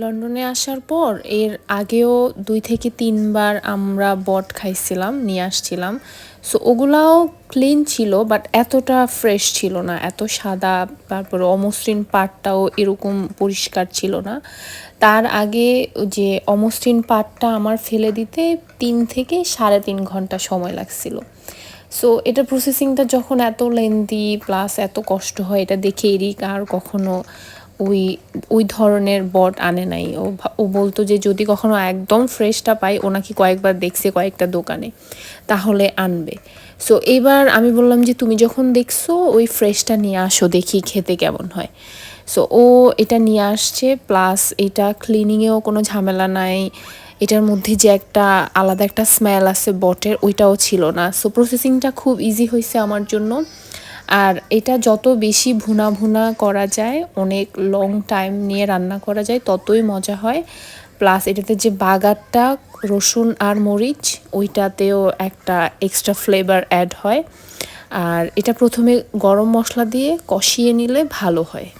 লন্ডনে আসার পর এর আগেও দুই থেকে তিনবার আমরা বট খাইছিলাম, নিয়ে আসছিলাম। সো ওগুলাও ক্লিন ছিল বাট এতটা ফ্রেশ ছিল না, এত সাদা, তারপর অমসৃণ পাটটাও এরকম পরিষ্কার ছিল না। তার আগে যে অমসৃণ পাটটা আমার ফেলে দিতে তিন থেকে সাড়ে তিন ঘণ্টা সময় লাগছিল। সো এটা প্রসেসিংটা যখন এত লেন্দি প্লাস এত কষ্ট হয়, এটা দেখে এরিক আর কখনো ওই ওই ধরনের বট আনে নাই। ও ও বলতো যে যদি কখনো একদম ফ্রেশটা পাই, ও নাকি কয়েকবার দেখছে কয়েকটা দোকানে, তাহলে আনবে। সো এবার আমি বললাম যে তুমি যখন দেখছ, ওই ফ্রেশটা নিয়ে আসো, দেখি খেতে কেমন হয়। সো ও এটা নিয়ে আসছে প্লাস এটা ক্লিনিংয়েও কোনো ঝামেলা নাই। এটার মধ্যে যে একটা আলাদা একটা স্মেল আছে বটের, ওইটাও ছিল না। সো প্রসেসিংটা খুব ইজি হয়েছে আমার জন্য। আর এটা যত বেশি ভুনা ভুনা করা যায়, অনেক লং টাইম নিয়ে রান্না করা যায়, ততই মজা হয়। প্লাস এটাতে যে বাগারটা, রসুন আর মরিচ, ওইটাতেও একটা এক্সট্রা ফ্লেভার অ্যাড হয়। আর এটা প্রথমে গরম মশলা দিয়ে কষিয়ে নিলে ভালো হয়।